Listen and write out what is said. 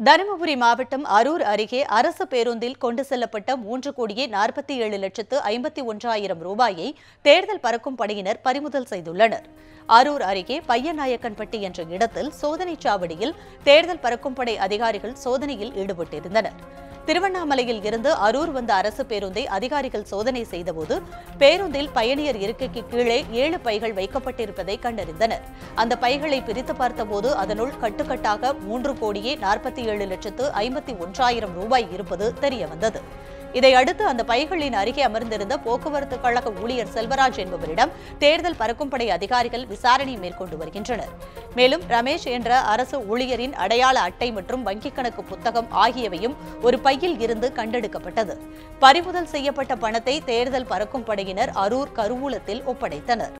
தருமபுரி மாவட்டம் அரூர் அருகே அரசு பேருந்தில் கொண்டு செல்லப்பட்ட மூன்று கோடியே நாற்பத்தி ஏழு லட்சத்து ஐம்பத்தி ஒன்றாயிரம் ரூபாயை தேர்தல் பறக்கும் படையினர் பறிமுதல் செய்துள்ளனர். அரூர் அருகே பையநாயக்கன்பட்டி என்ற இடத்தில் சோதனைச் சாவடியில் தேர்தல் பறக்கும் படை அதிகாரிகள் சோதனையில் ஈடுபட்டிருந்தனர். திருவண்ணாமலையில் இருந்து அரூர் வந்த அரசு பேருந்தை அதிகாரிகள் சோதனை செய்தபோது பேருந்தில் பயணியர் இருக்கைக்கு கீழே ஏழு பைகள் வைக்கப்பட்டிருப்பதை கண்டறிந்தனர். அந்த பைகளை பிரித்து பார்த்தபோது அதனுள் கட்டுக்கட்டாக மூன்று கோடியே நாற்பத்தி ஏழு லட்சத்து ஐம்பத்தி ஒன்றாயிரம் ரூபாய் இருப்பது தெரியவந்தது. இதையடுத்து அந்த பைகளின் அருகே அமர்ந்திருந்த போக்குவரத்து கழக ஊழியர் செல்வராஜ் என்பவரிடம் தேர்தல் பறக்கும்படை அதிகாரிகள் விசாரணை மேற்கொண்டு வருகின்றனர். மேலும் ரமேஷ் என்ற அரசு ஊழியரின் அடையாள அட்டை மற்றும் வங்கிக் கணக்கு புத்தகம் ஆகியவையும் ஒரு பையில் இருந்து கண்டெடுக்கப்பட்டது. பறிமுதல் செய்யப்பட்ட பணத்தை தேர்தல் பறக்கும் படையினர் அரூர் கருவூலத்தில் ஒப்படைத்தனர்.